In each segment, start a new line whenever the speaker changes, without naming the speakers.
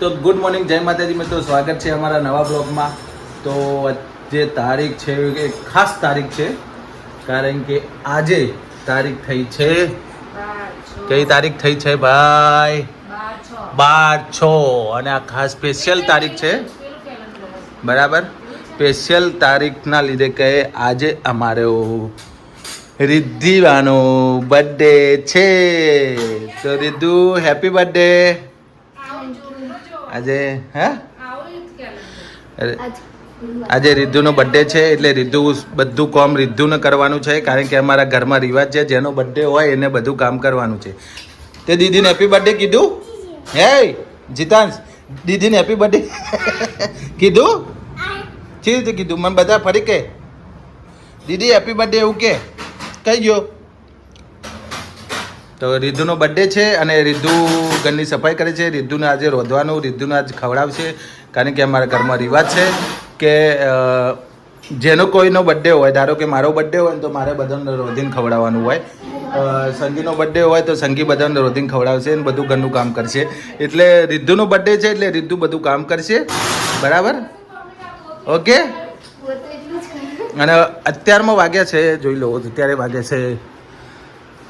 તો good morning, જય માતાજી મિત્રો. સ્વાગત છે અમારા નવા બ્લોગમાં. તો જે તારીખ છે એ ખાસ તારીખ છે, કારણ કે આજે તારીખ થઈ છે. કઈ તારીખ થઈ છે, ભાઈ? બાર છ. અને આ ખાસ સ્પેશિયલ તારીખ છે. બરાબર? સ્પેશિયલ તારીખના લીધે કહે આજે અમારો રિદ્ધિવાનો બર્થડે છે. તો રિદ્ધુ હેપી બર્થડે આજે હે? અરે, આજે રિદ્ધુનો બર્થડે છે એટલે રિદ્ધુ બધું કામ રિદ્ધુને કરવાનું છે કારણ કે અમારા ઘરમાં રિવાજ છે જેનો બર્થડે હોય એને બધું કામ કરવાનું છે. તે દીદીને હેપી બર્થડે કીધું? હે જીતાંશ દીદીને હેપી બર્થડે કીધું? કેવી રીતે કીધું? મને બધા ફરી કે. દીદી હેપી બર્થડે એવું કે. કઈ ગયો તો રિદ્ધુનો બર્થડે છે અને રિદ્ધુ ઘરની સફાઈ કરે છે. રિદ્ધુને આજે રોધવાનું રિદ્ધુને આજે ખવડાવશે. કારણ કે અમારા ઘરમાં રિવાજ છે કે જેનો કોઈનો બર્થડે હોય ધારો કે મારો બર્થડે હોય તો મારે બધાને રોધીને ખવડાવવાનું હોય. સંગીનો બર્થડે હોય તો સંગી બધાને રોધીને ખવડાવશે ને બધું ઘરનું કામ કરશે. એટલે રિદ્ધુનો બર્થડે છે એટલે રિદ્ધુ બધું કામ કરશે. બરાબર? ઓકે? અને અત્યારમાં વાગ્યા છે જોઈ લો અત્યારે વાગ્યા છે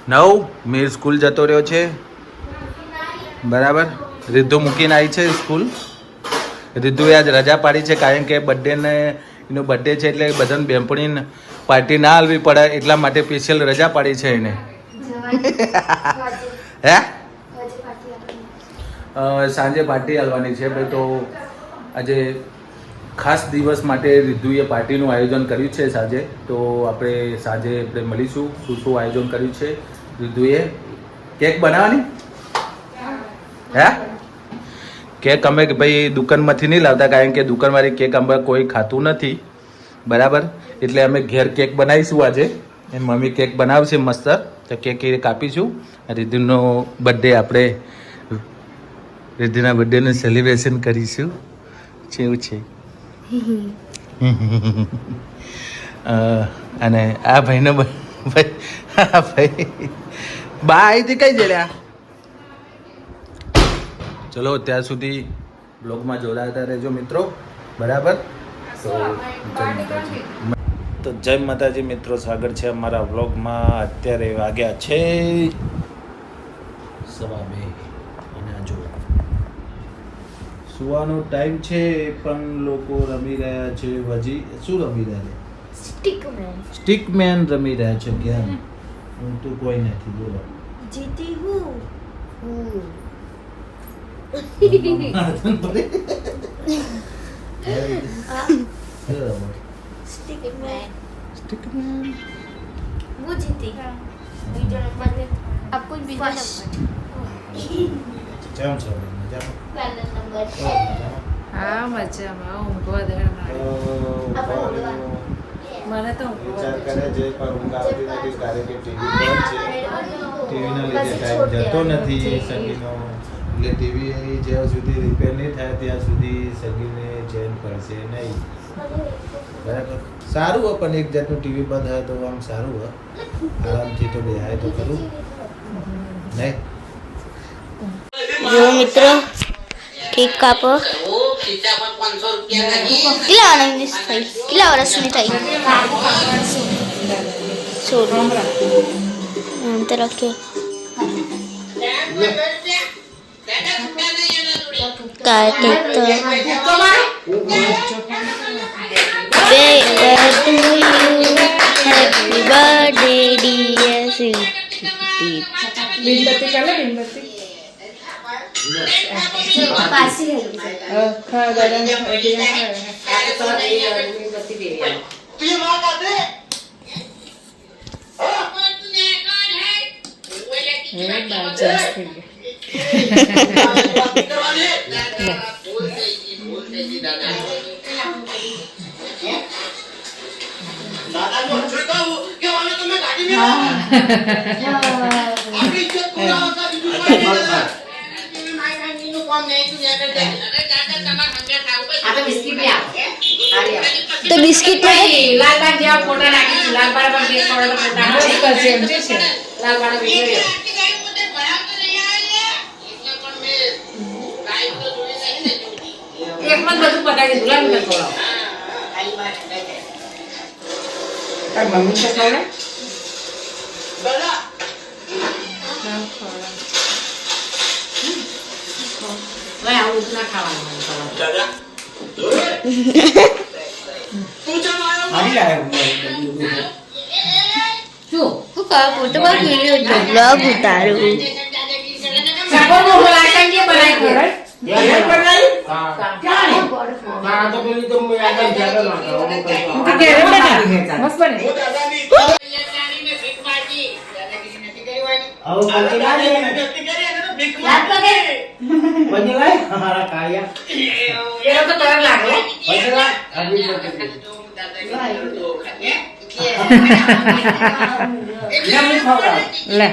નવ મીર સ્કૂલ જતો રહ્યો છે. બરાબર? રિદ્ધુ મૂકીને આવી છે સ્કૂલ. રિદ્ધુએ આજ રજા પાડી છે કારણ કે બર્થડેને એનો બર્થડે છે એટલે બધાને બેનપણીને પાર્ટી ના હાલવી પડે એટલા માટે સ્પેશિયલ રજા પાડી છે એને. હે? સાંજે પાર્ટી હાલવાની છે ભાઈ તો આજે ખાસ દિવસ માટે રિદ્ધુએ પાર્ટીનું આયોજન કર્યું છે સાંજે. તો આપણે સાંજે આપણે મળીશું શું શું આયોજન કર્યું છે? રિદ્ધુએ કેક બનાવવાની? હે? કેક અમે ભાઈ દુકાનમાંથી નહીં લાવતા કારણ કે દુકાનવાળી કેક અમે કોઈ ખાતું નથી. બરાબર? એટલે અમે ઘેર કેક બનાવીશું આજે. એ મમ્મી કેક બનાવશે મસ્ત. તો કેક એ કાપીશું. રિદ્ધિનો બર્થડે આપણે રિદ્ધિના બર્થડેનું સેલિબ્રેશન કરીશું. કેવું છે. અને આ ભાઈનો ભાઈ આ ભાઈ. બા અહીંથી કઈ જડ્યા ચલો ત્યાં સુધી બ્લોગમાં જોડાતા રહેજો મિત્રો. બરાબર? તો જય માતાજી. તો જય માતાજી મિત્રો સાગર છે અમારા બ્લોગમાં. અત્યારે વાગ્યા છે સવા બે. અને જો સુવાનો ટાઈમ છે પણ લોકો રમી રહ્યા છે વજી શું રમી રહ્યા છે?
સ્ટીકમેન.
સ્ટિક મેન રમી રહ્યા છે ગેમ હું તો કોઈ નથી બોલો.
જીતી હું? હું સ્ટીકમેન.
સ્ટિક મેન
હું. જીતી બીજો નંબર ને આપકો બીજો
કેમ છો?
પહેલો નંબર.
હા મજામાં. ઊંઘવા દે હમણાં. મને તો
વિચાર કરે છે પણ ઊંઘ આવતી નથી કારણ કે ટીવી બંધ છે. ટીવીના લીધે ટાઈમ જતો નથી સગીનો એટલે ટીવી જ્યાં સુધી રિપેર નહીં થાય ત્યાં સુધી સગીને ચેન પડશે નહીં. બરાબર? સારું હોય પણ એક જાતનું ટીવી બંધ હોય તો આમ સારું હોય આરામથી તો બેહાય તો ખરું. નહીં?
જો મિત્રો કેક કાપો કેટલા આનંદની થઈ કેટલા વર્ષની થઈ સોળ અંતર રાખ્યો કાર્તિક તો હેપી બર્થડે ડિયર સ્વીટી
મીણબત્તી ચાલે મીણબત્તી
પાસી
હા, ખા દાદા ખા. તમે બાજાસ
તો બિસ્કિટમાં
લાલબાગ જેવા ફોટા નાખી લાલબાગ પર ખવડાવવાનો ફોટા
બસ પછી એમ છે
લાલબાગ વીડિયો
નહીં
બધું પતાવી દીધું. મમ્મી તો ખવડાવે? ભાઈ, આવું ના ખાવાનું મને ખવડાવે. શું?
હું કહું ફોટોમાં વીડિયો જો બ્લોગ ઉતારું
સપોર મોટો લાગતા કે બનાવી ખવડાવે?
હા તો પેલી તો મેં આગળ જાગરમાં
આ ઘેરે બના. મસ્ત બને.
આવું કરતી ના દે પછી લાય હમારા કાયા
એ લોકો તરત લાગે.
પછી લાય અભી
લે,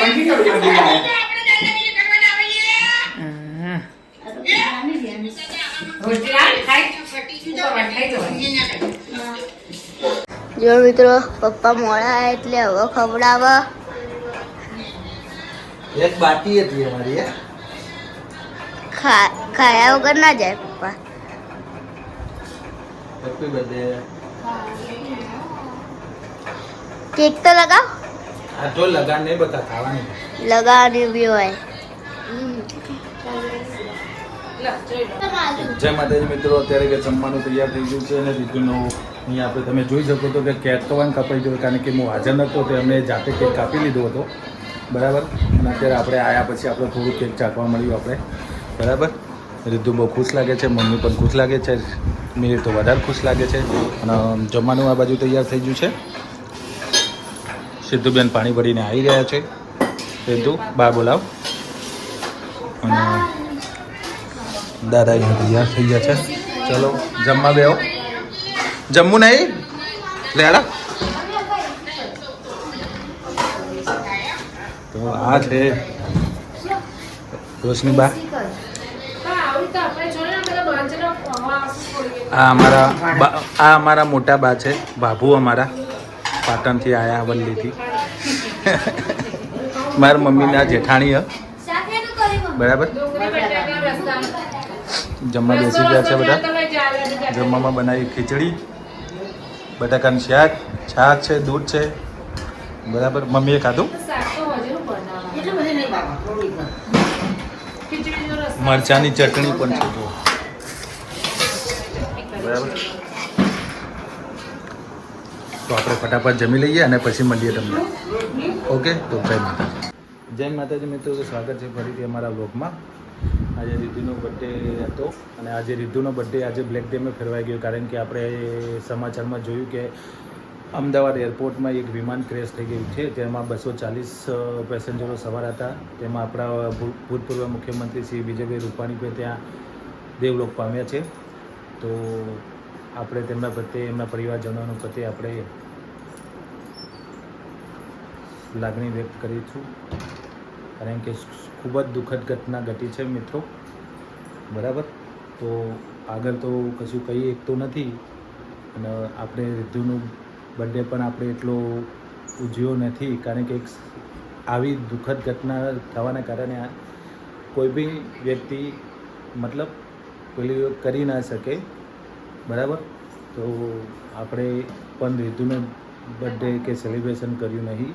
મંદી તો બધી લાય
હા. રોટલી લાવ, ખાઈ. ઉપર વાટ ખાઈ જવાની.
જો મિત્રો પપ્પા મોડા એટલે હવે ખવડાવવા
એક બાટી હતી અમારી હે?
ખાયા વગર ના જાય પપ્પા.
હેપી બર્થડે
કેક તો લગાવ.
આ તો લગા નહીં બતા ખાવાની.
લગાવવાની બી હોય.
જય માતાજી મિત્રો અત્યારે કે જમવાનું તૈયાર થઈ ગયું છે અને રીતુનો અહીંયા આપણે તમે જોઈ શકો તો કે કેક તો વાન કપાઈ ગયો કારણ કે હું હાજર નહોતો તો અમે જાતે કેક કાપી લીધો હતો. બરાબર? અને અત્યારે આપણે આવ્યા પછી આપણે થોડું કેક ચાખવા મળ્યું આપણે. બરાબર? રીતુ બહુ ખુશ લાગે છે, મમ્મી પણ ખુશ લાગે છે, મેરી તો વધારે ખુશ લાગે છે. અને જમવાનું આ બાજુ તૈયાર થઈ ગયું છે. સિદ્ધુબેન પાણી ભરીને આવી ગયા છે. સિદ્ધુ, બા બોલાવ. અને દાદા અહીંયા તૈયાર થઈ ગયા છે. ચલો, જમવા બેહો. જમવું નહીં? લેડા? તો આ છે. રોશની બા. આ અમારા બા- આ અમારા મોટા બા છે બાબુ અમારા. પાટણથી આયા વલ્લીથી. મારા મમ્મીના જેઠાણી હ. બરાબર? જમવા બેસી ગયા છે બધા. જમવામાં બનાવી ખીચડી બટાકાનું શાક છાશ છે દૂધ છે. બરાબર? મમ્મીએ ખાધું
એટલું બધું નહીં બાબા થોડી
મરચાની ચટણી પણ છે જો બરાબર. તો આપણે ફટાફટ જમી લઈએ અને પછી મળીએ તમને. ઓકે? તો જય માતાજી. જય માતાજી મિત્રો તો સ્વાગત છે ફરીથી અમારા બ્લોગમાં આજે રિદ્ધુનો બર્થડે હતો અને આજે રિદ્ધુનો બર્થડે આજે બ્લેક ડેમાં ફેરવાઈ ગયો કારણ કે આપણે સમાચારમાં જોયું કે અમદાવાદ એરપોર્ટમાં એક વિમાન ક્રેશ થઈ ગયું છે. તેમાં બસો ચાલીસ પેસેન્જરો સવાર હતા. તેમાં આપણા ભૂતપૂર્વ મુખ્યમંત્રી શ્રી વિજયભાઈ રૂપાણીભાઈ ત્યાં દેવલોક પામ્યા છે. તો આપણે તેમના પ્રત્યે, એમના પરિવારજનોનો પ્રત્યે આપણે લાગણી વ્યક્ત કરીશું કારણ કે ખૂબ જ દુઃખદ ઘટના ઘટી છે મિત્રો. બરાબર? તો આગળ તો કશું કહી તો નથી. અને આપણે રિદ્ધુનું બર્થડે પણ આપણે એટલો ઉજવ્યો નથી, કારણ કે એક આવી દુઃખદ ઘટના થવાના કારણે કોઈ બી વ્યક્તિ મતલબ પેલી કરી ના શકે, બરાબર? તો આપણે પણ રિતુનો બર્થડે કે સેલિબ્રેશન કર્યું નહીં,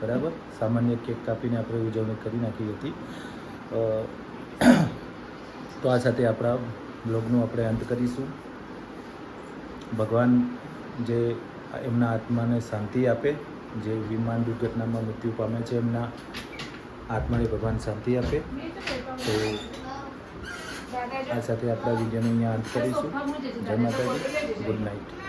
બરાબર? સામાન્ય કેક કાપીને આપણે ઉજવણી કરી નાખી હતી. તો આ સાથે આપણા બ્લોગનું આપણે અંત કરીશું. ભગવાન જે એમના આત્માને શાંતિ આપે, જે વિમાન દુર્ઘટનામાં મૃત્યુ પામે છે, એમના આત્માને ભગવાન શાંતિ આપે. તો આ સાથે આપણા વિડીયોનો અહીંયા અંત કરીશું. જય માતાજી. Good night.